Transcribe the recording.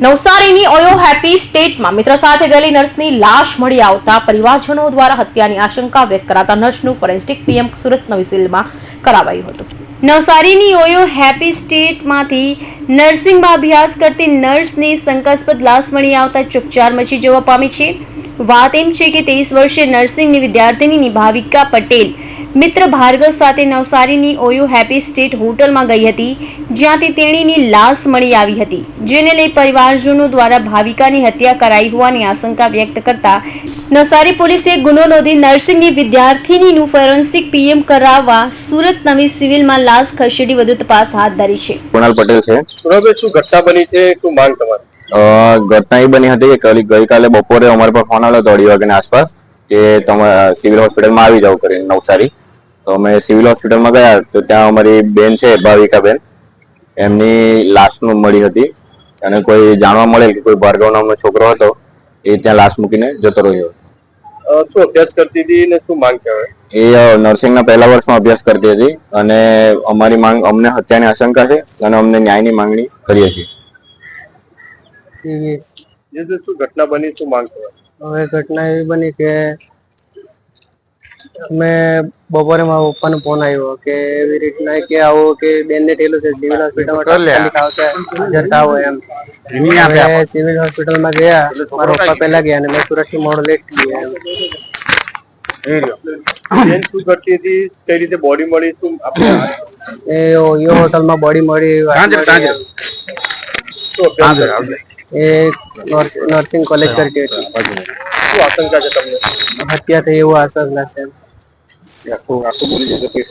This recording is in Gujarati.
નવસારીની ઓયો હેપી સ્ટેટમાં મિત્ર સાથે ગયેલી નર્સની લાશ મળી આવતા પરિવારજનો દ્વારા હત્યાની આશંકા વ્યક્ત કરાતા નર્સનું ફોરેન્સિક પીએમ સુરત નવી કરાવાયું હતું. નવસારીની ઓયો હેપી સ્ટેટમાંથી નર્સિંગમાં અભ્યાસ કરતી નર્સની શંકાસ્પદ લાશ મળી આવતા ચકચાર મચી જવા પામી છે. વાત એમ છે કે તેવીસ વર્ષે નર્સિંગની વિદ્યાર્થીની ભાવિકા પટેલ મિત્ર ભાર્ગવ સાથે નવસારીની ઓયો હેપી સ્ટેટ હોટલમાં ગઈ હતી જ્યાંથી તેણીની લાશ મળી આવી હતી જેને લઈ પરિવારજનો દ્વારા ભાવિકાની હત્યા કરાઈ હોવાની આશંકા વ્યક્ત કરતા નવસારી પોલીસે ગુનો નોંધી નર્સિંગની વિદ્યાર્થીનીનું ફોરેન્સિક પીએમ કરાવવા સુરત નવી સિવિલમાં લાશ ખસેડી વધુ તપાસ હાથ ધરી છે. કુણાલ પટેલ છે. શું ઘટના બની છે? શું માંગ તમારી? ઘટના એ બની હતી કે ગઈકાલે બપોરે અમારા પર ફોન આવ્યો હતો અઢી વાગ્યાની આસપાસ કે તમે સિવિલ હોસ્પિટલમાં આવી જાવ કરીને નવસારી. તો અમે સિવિલ હોસ્પિટલમાં ગયા તો ત્યાં અમારી બેન છે ભાવિકા બેન એમની લાશનું મળી હતી. અને કોઈ જાણવા મળેલ કે કોઈ ભાર્ગવ નામનો છોકરો હતો એ ત્યાં લાશ મૂકીને જતો રહ્યો શું અભ્યાસ કરતી હતી ને શું માંગ છે હવે? એ નર્સિંગના પહેલા વર્ષમાં અભ્યાસ કરતી હતી અને અમારી માંગ અમને હત્યાની આશંકા છે અને અમને ન્યાયની માંગણી કરીએ છીએ. જે જે. શું ઘટના બની શું માંગ હવે ઘટના એવી બની કે અમે બપોરે મારા પપ્પાનો ફોન આવ્યો કે એવી રીતના કે આવો કે બેન ને થયેલું છે સિવિલ હોસ્પિટલમાં હાજર થાવો એમ. સિવિલ હોસ્પિટલમાં ગયા મારા પપ્પા પહેલા ગયા અને મેં સુરતથી મોડો લેટ ગયા એમ. બોડી મળી? એ યો હોટલમાં બોડી મળી અભ્યાસ કરતી એ નર્સિંગ કોલેજ કરતી હતી. શું આશંકા છે તમને? હત્યા થઈ એવું આશંકા છે. આખું આખું બોલી જશે